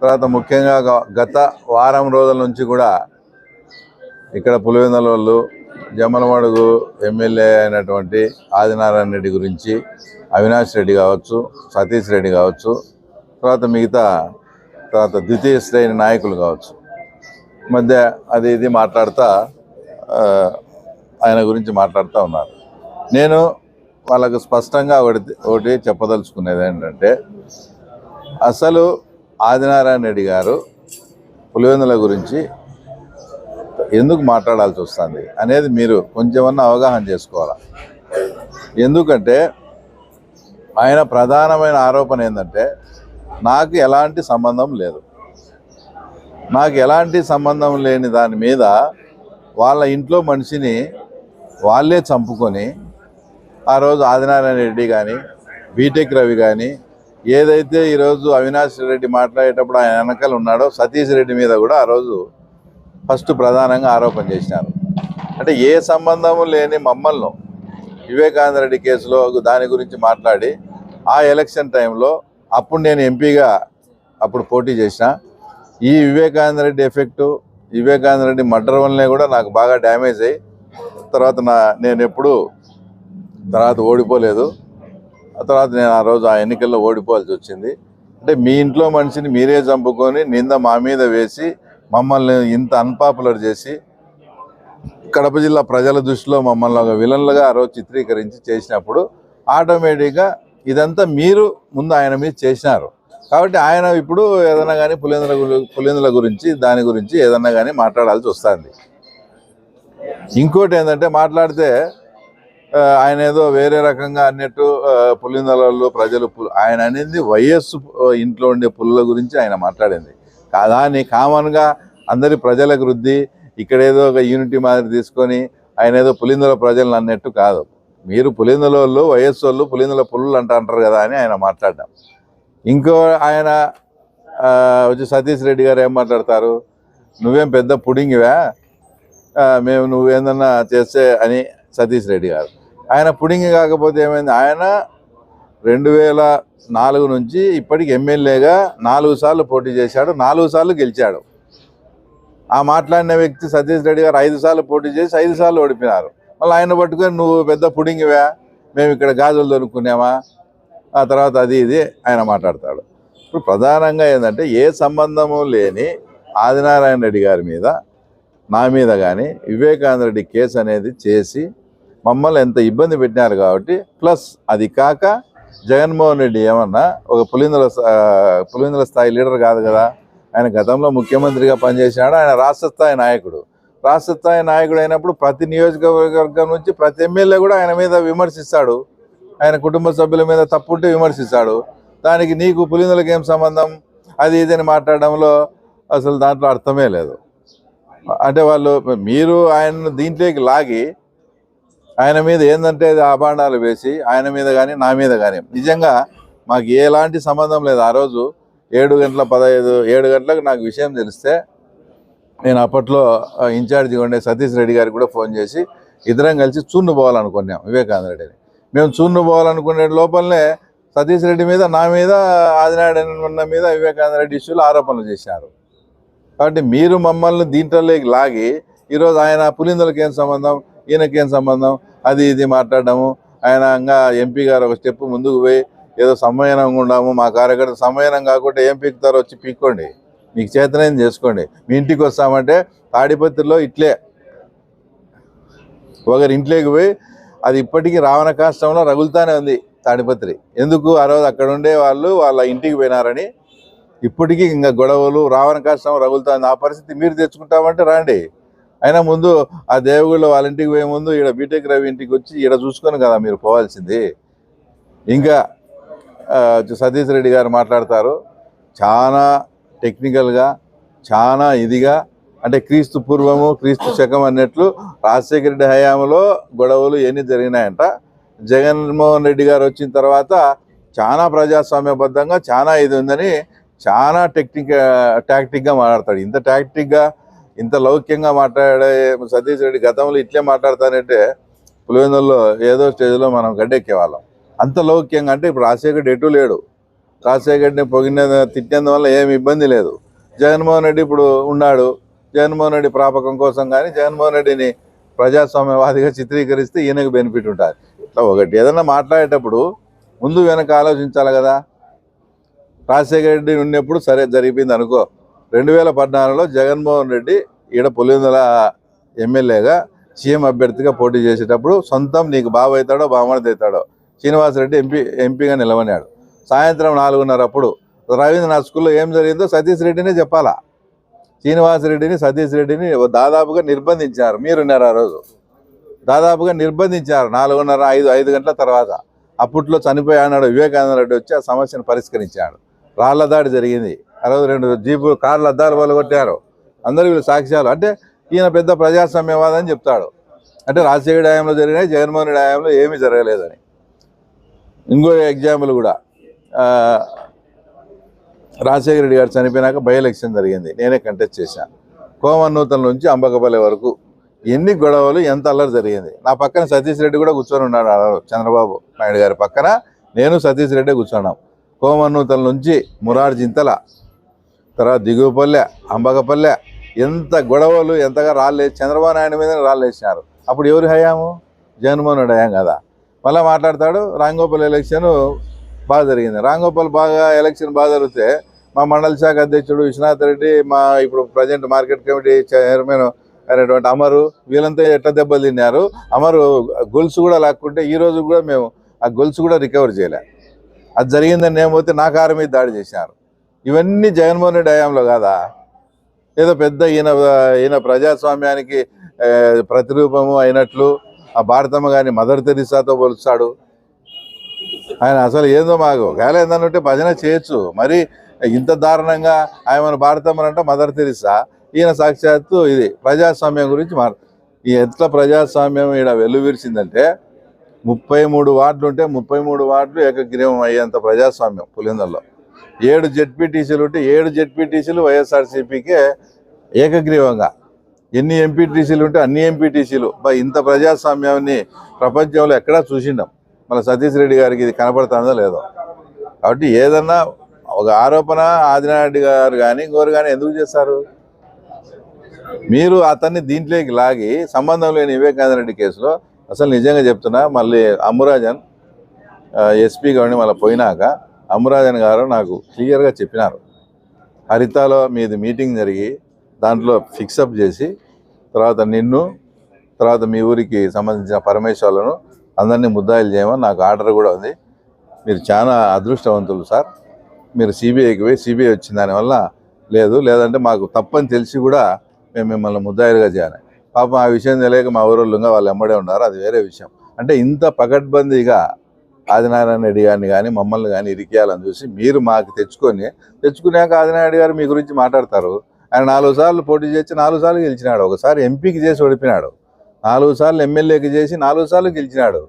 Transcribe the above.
తర్వాత ముఖ్యంగా గత వారం రోజుల నుంచి కూడా ఇక్కడ పులివెందుల వాళ్ళు జమ్మలమడుగు ఎమ్మెల్యే అయినటువంటి ఆదినారాయణ రెడ్డి గురించి అవినాష్ రెడ్డి కావచ్చు సతీష్ రెడ్డి కావచ్చు తర్వాత మిగతా తర్వాత ద్వితీయ శ్రేణి నాయకులు కావచ్చు. మధ్య అది ఇది మాట్లాడుతా ఆయన గురించి మాట్లాడుతూ ఉన్నారు. నేను వాళ్ళకు స్పష్టంగా ఒకటి ఒకటి చెప్పదలుచుకునేది ఏంటంటే అసలు ఆదినారాయణ రెడ్డి గారు పులివెందుల గురించి ఎందుకు మాట్లాడాల్సి వస్తుంది అనేది మీరు కొంచెమన్నా అవగాహన చేసుకోవాలి? ఎందుకంటే ఆయన ప్రధానమైన ఆరోపణ ఏంటంటే నాకు ఎలాంటి సంబంధం లేదు. నాకు ఎలాంటి సంబంధం లేని దాని మీద వాళ్ళ ఇంట్లో మనిషిని వాళ్ళే చంపుకొని ఆ రోజు ఆదినారాయణ రెడ్డి కానీ బీటెక్ రవి కానీ ఏదైతే ఈరోజు అవినాష్ రెడ్డి మాట్లాడేటప్పుడు ఆయన వెనకాల ఉన్నాడో సతీష్ రెడ్డి మీద కూడా ఆ రోజు ఫస్ట్ ప్రధానంగా ఆరోపణ చేసినారు. అంటే ఏ సంబంధము లేని మమ్మల్ని వివేకానంద రెడ్డి కేసులో దాని గురించి మాట్లాడి ఆ ఎలక్షన్ టైంలో అప్పుడు నేను ఎంపీగా అప్పుడు పోటీ చేసిన. ఈ వివేకానంద రెడ్డి ఎఫెక్టు వివేకానంద రెడ్డి మర్డర్ వల్లనే కూడా నాకు బాగా డ్యామేజ్ అయ్యి తర్వాత నా నేను ఎప్పుడు తర్వాత ఓడిపోలేదు. ఆ తర్వాత నేను ఆ రోజు ఆ ఎన్నికల్లో ఓడిపోవాల్సి వచ్చింది. అంటే మీ ఇంట్లో మనిషిని మీరే చంపుకొని నింద మా మీద వేసి మమ్మల్ని ఇంత అన్పాపులర్ చేసి కడప జిల్లా ప్రజల దృష్టిలో మమ్మల్ని ఒక విలన్లుగా ఆ రోజు చిత్రీకరించి చేసినప్పుడు ఆటోమేటిక్గా ఇదంతా మీరు ముందు ఆయన మీద చేసినారు. కాబట్టి ఆయన ఇప్పుడు ఏదైనా కానీ పులేంద్ర పులేంద్రుల గురించి దాని గురించి ఏదన్నా కానీ మాట్లాడాల్సి వస్తుంది. ఇంకోటి ఏంటంటే మాట్లాడితే ఆయన ఏదో వేరే రకంగా అన్నట్టు ఆ, పులిందలలో ప్రజలు ఆయన అనేది వైఎస్ ఇంట్లో ఉండే పుల్ల గురించి ఆయన మాట్లాడింది. కాదా అని కామన్గా అందరి ప్రజలకు వృద్ధి ఇక్కడ ఏదో ఒక యూనిటీ మాదిరి తీసుకొని ఆయన ఏదో పులిందల ప్రజలను అన్నట్టు కాదు. మీరు పులిందల వాళ్ళు వైఎస్ వాళ్ళు పులిందల పుల్లు అంట అంటారు కదా అని ఆయన మాట్లాడ్డాం. ఇంకో ఆయన వచ్చి సతీష్ రెడ్డి గారు ఏం మాట్లాడతారు? నువ్వేం పెద్ద పుడింగివా? మేము నువ్వు ఏందన్నా చేస్తే అని సతీష్ రెడ్డి గారు. ఆయన పుడింగి కాకపోతే ఏమైంది? ఆయన రెండు వేల నాలుగు నుంచి ఇప్పటికి ఎమ్మెల్యేగా నాలుగు సార్లు పోటీ చేశాడు నాలుగు సార్లు గెలిచాడు. ఆ మాట్లాడిన వ్యక్తి సతీష్ రెడ్డి గారు ఐదు సార్లు పోటీ చేసి ఐదు సార్లు ఓడిపోయినారు. మళ్ళీ ఆయన పట్టుకొని నువ్వు పెద్ద పుడింగివా మేము ఇక్కడ గాజులు దొరుకునేమా ఆ తర్వాత అది ఇది ఆయన మాట్లాడతాడు. ఇప్పుడు ప్రధానంగా ఏంటంటే ఏ సంబంధము లేని ఆదినారాయణ రెడ్డి గారి మీద నా మీద కానీ వివేకానంద రెడ్డి కేసు అనేది చేసి మమ్మల్ని ఎంత ఇబ్బంది పెట్టినారు కాబట్టి ప్లస్ అది కాక జగన్మోహన్ రెడ్డి ఏమన్నా ఒక పులిందుల పులిందుల స్థాయి లీడర్ కాదు కదా ఆయన గతంలో ముఖ్యమంత్రిగా పనిచేసినాడు ఆయన రాష్ట్ర స్థాయి నాయకుడు. రాష్ట్ర స్థాయి నాయకుడు అయినప్పుడు ప్రతి నియోజకవర్గం నుంచి ప్రతి ఎమ్మెల్యే కూడా ఆయన మీద విమర్శిస్తాడు. ఆయన కుటుంబ సభ్యుల మీద తప్పుంటే విమర్శిస్తాడు. దానికి నీకు పులిందులకి ఏం సంబంధం? అది ఇదని మాట్లాడడంలో అసలు దాంట్లో అర్థమే లేదు. అంటే వాళ్ళు మీరు ఆయన దీంట్లోకి లాగి ఆయన మీద ఏంటంటే అభాండాలు వేసి ఆయన మీద కానీ నా మీద కానీ నిజంగా మాకు ఎలాంటి సంబంధం లేదు. ఆ రోజు ఏడు గంటల పదహైదు ఏడు గంటలకు నాకు విషయం తెలిస్తే నేను అప్పట్లో ఇన్ఛార్జిగా ఉండే సతీష్ రెడ్డి గారికి కూడా ఫోన్ చేసి ఇద్దరం కలిసి చూన్ను పోవాలనుకున్నాం వివేకానంద రెడ్డిని మేము చూన్ను పోవాలనుకునే లోపలనే సతీష్ రెడ్డి మీద నా మీద ఆదినారాయణ మీద వివేకానంద రెడ్డి ఇష్యూలు ఆరోపణలు చేశారు. కాబట్టి మీరు మమ్మల్ని దీంట్లోకి లాగి ఈరోజు ఆయన పులిందులకి ఏం సంబంధం? ఈయనకి ఏం సంబంధం? అది ఇది మాట్లాడము ఆయన ఇంకా ఎంపీ గారు ఒక స్టెప్ ముందుకు పోయి ఏదో సమ్మయనంగా ఉండము. మా కార్యకర్త సమ్మయనం కాకుండా ఏం పీకుతారో వచ్చి పీక్కోండి. మీకు చేతనైంది చేసుకోండి. మీ ఇంటికి వస్తామంటే తాడిపత్రిలో ఇట్లే. ఒకరి ఇంట్లోకి పోయి అది ఇప్పటికీ రావణ కాష్టంలో రగులుతానే ఉంది తాడిపత్రి. ఎందుకు? ఆ రోజు అక్కడ ఉండే వాళ్ళు వాళ్ళ ఇంటికి పోయినారని ఇప్పటికీ ఇంకా గొడవలు రావణ కష్టం రగులుతుంది ఆ పరిస్థితి మీరు తెచ్చుకుంటామంటే రండి. అయినా ముందు ఆ దేవుళ్ళు వాళ్ళ ఇంటికి పోయే ముందు ఈడ బీటెక్ రవి ఇంటికి వచ్చి ఈడ చూసుకొని కదా మీరు పోవాల్సింది. ఇంకా సతీష్ రెడ్డి గారు మాట్లాడతారు. చాలా టెక్నికల్గా చాలా ఇదిగా అంటే క్రీస్తు పూర్వము క్రీస్తు శకం అన్నట్లు రాజశేఖర రెడ్డి హయాంలో గొడవలు ఎన్ని జరిగినాయంట. జగన్మోహన్ రెడ్డి గారు వచ్చిన తర్వాత చాలా ప్రజాస్వామ్యబద్ధంగా చాలా ఇది ఉందని చాలా టెక్నిక్ టాక్టిక్గా మాట్లాడతాడు. ఇంత టాక్టిక్గా ఇంత లౌక్యంగా మాట్లాడే సతీష్ రెడ్డి గతంలో ఇట్లే మాట్లాడతానంటే పులివెందుల్లో ఏదో స్టేజ్లో మనం గడ్డెక్కేవాళ్ళం. అంత లౌక్యంగా అంటే ఇప్పుడు రాజశేఖర్ ఎటు లేడు? రాజశేఖర్ని పొగిన తిట్టేందువల్ల ఏమి ఇబ్బంది లేదు. జగన్మోహన్ రెడ్డి ఇప్పుడు ఉన్నాడు. జగన్మోహన్ రెడ్డి ప్రాపకం కోసం కానీ జగన్మోహన్ రెడ్డిని ప్రజాస్వామ్యవాదిగా చిత్రీకరిస్తే ఈయనకు బెనిఫిట్ ఉంటుంది. ఇట్లా ఒకటి ఏదైనా మాట్లాడేటప్పుడు ముందు వెనక ఆలోచించాలి కదా. రాజశేఖర రెడ్డి ఉన్నప్పుడు సరే జరిగిపోయింది అనుకో. రెండు వేల పద్నాలుగులో జగన్మోహన్ రెడ్డి ఈడ పులివెందుల ఎమ్మెల్యేగా సీఎం అభ్యర్థిగా పోటీ చేసేటప్పుడు సొంతం నీకు బాబు అవుతాడో బామర్ది అవుతాడో శ్రీనివాసరెడ్డి ఎంపీ ఎంపీగా నిలవనాడు సాయంత్రం నాలుగున్నర అప్పుడు రవీంద్రనాథ్ స్కూల్లో ఏం జరిగిందో సతీష్ రెడ్డినే చెప్పాలా? శ్రీనివాసరెడ్డిని సతీష్ రెడ్డిని దాదాపుగా నిర్బంధించారు. మీరున్నారు ఆ రోజు. దాదాపుగా నిర్బంధించారు నాలుగున్నర ఐదు ఐదు గంటల తర్వాత. అప్పట్లో చనిపోయాడు వివేకానంద రెడ్డి వచ్చి ఆ సమస్యను పరిష్కరించాడు. రాళ్ళ దాడి జరిగింది. అరవై రెండు జీపు కార్లు అద్దాలు పగలగొట్టారు. అందరూ వీళ్ళు సాక్ష్యాలు. అంటే ఈయన పెద్ద ప్రజాస్వామ్యవాదని చెప్తాడు. అంటే రాజశేఖర హయాంలో జరిగినాయి జగన్మోహన్ రెడ్డి హయాంలో ఏమీ జరగలేదని. ఇంకో ఎగ్జాంపుల్ కూడా రాజశేఖర రెడ్డి గారు చనిపోయినాక బై ఎలక్షన్ జరిగింది. నేనే కంటెస్ట్ చేశాను కోమన్నూతల నుంచి అంబకపల్లి వరకు ఎన్ని గొడవలు ఎంత అల్లరి జరిగింది. నా పక్కన సతీష్ రెడ్డి కూడా కూర్చొని ఉన్నాడు చంద్రబాబు నాయుడు గారి పక్కన. నేను సతీష్ రెడ్డి కూర్చున్నాం. కోమన్నూతల నుంచి మురార్ జింతల తర్వాత దిగువపల్లె అంబకపల్లె ఎంత గొడవలు ఎంతగా రాలేదు చంద్రబాబు నాయుడు మీద రాళ్ళేసినారు అప్పుడు ఎవరు హయాము? జగన్మోహన్ రెడ్డి హయాం కదా. మళ్ళీ మాట్లాడతాడు రాంగోపాల్ ఎలక్షన్ బాగా జరిగింది. రాంగోపాల్ బాగా ఎలక్షన్ బాగా జరిగితే మా మండల శాఖ అధ్యక్షుడు విశ్వనాథ్ రెడ్డి మా ఇప్పుడు ప్రజెంట్ మార్కెట్ కమిటీ చైర్మన్ అయినటువంటి అమరు వీళ్ళంతా ఎట్లా దెబ్బలు తిన్నారు అమరు గొలుసు కూడా లాక్కుంటే ఈ రోజు కూడా మేము ఆ గొలుసు కూడా రికవర్ చేయలే. అది జరిగిందని నేను నా కారు మీద దాడి చేశారు. ఇవన్నీ జగన్మోహన్ రెడ్డి హయాంలో కాదా? ఏదో పెద్ద ఈయన ఈయన ప్రజాస్వామ్యానికి ప్రతిరూపము అయినట్లు ఆ భారతమ్మ గారిని మదర్ తెరిసాతో పోలుస్తాడు. ఆయన అసలు ఏందో మాకు ఒకవేళ ఏందనుంటే భజన చేయొచ్చు. మరి ఇంత దారుణంగా ఆయన భారతమ్మనంటే మదర్ తెరిసా? ఈయన సాక్షాత్తు ఇది ప్రజాస్వామ్యం గురించి మా ఈ ఎట్లా ప్రజాస్వామ్యం ఈడ వెల్లువిరిచిందంటే ముప్పై మూడు వార్డులు ఉంటే ముప్పై మూడు వార్డులు ఏకగ్రీవం అయ్యేంత ప్రజాస్వామ్యం పులిందల్లో. ఏడు జెడ్పీటీసీలు ఉంటే ఏడు జెడ్పీటీసీలు వైఎస్ఆర్సీపీకే ఏకగ్రీవంగా. ఎన్ని ఎంపీటీసీలు ఉంటే అన్ని ఎంపీటీసీలు ఇంత ప్రజాస్వామ్యాన్ని ప్రపంచంలో ఎక్కడా చూసిండం. మళ్ళీ సతీష్ రెడ్డి గారికి ఇది కనపడుతుందో లేదో. కాబట్టి ఏదన్నా ఒక ఆరోపణ ఆదినారెడ్డి గారు కానీ ఇంకోరు కానీ ఎందుకు చేస్తారు? మీరు అతన్ని దీంట్లోకి లాగి సంబంధం లేని వివేకానంద రెడ్డి కేసులో అసలు నిజంగా చెప్తున్నా మళ్ళీ అమ్మురాజన్ ఎస్పీ గారిని మళ్ళీ పోయినాక అమ్మురాజన్ గారు నాకు క్లియర్గా చెప్పినారు. హరితాలో మీది మీటింగ్ జరిగి దాంట్లో ఫిక్సప్ చేసి తర్వాత నిన్ను తర్వాత మీ ఊరికి సంబంధించిన పరమేశ్వర్లను అందరినీ ముద్దాయిలు చేయమని నాకు ఆర్డర్ కూడా ఉంది. మీరు చాలా అదృష్టవంతులు సార్. మీరు సిబిఐకి పోయి సిబిఐ వచ్చిన దానివల్ల లేదు లేదంటే మాకు తప్పని తెలిసి కూడా మేము మిమ్మల్ని ముద్దాయిలుగా చేయాలి. పాపం ఆ విషయం తెలియక మా ఊరోళ్ళుగా వాళ్ళు ఎమ్మడే ఉన్నారు. అది వేరే విషయం. అంటే ఇంత పకడ్బందీగా ఆదినారాయణ రెడ్డి గారిని కానీ మమ్మల్ని కానీ ఇరికేయాలని చూసి మీరు మాకు తెచ్చుకొని తెచ్చుకున్నాక ఆదినారాయణ గారు మీ గురించి మాట్లాడతారు. ఆయన నాలుగు సార్లు పోటీ చేసి నాలుగు సార్లు గెలిచినాడు. ఒకసారి ఎంపీకి చేసి ఓడిపినాడు. నాలుగు సార్లు ఎమ్మెల్యేకి చేసి నాలుగు సార్లు గెలిచినాడు.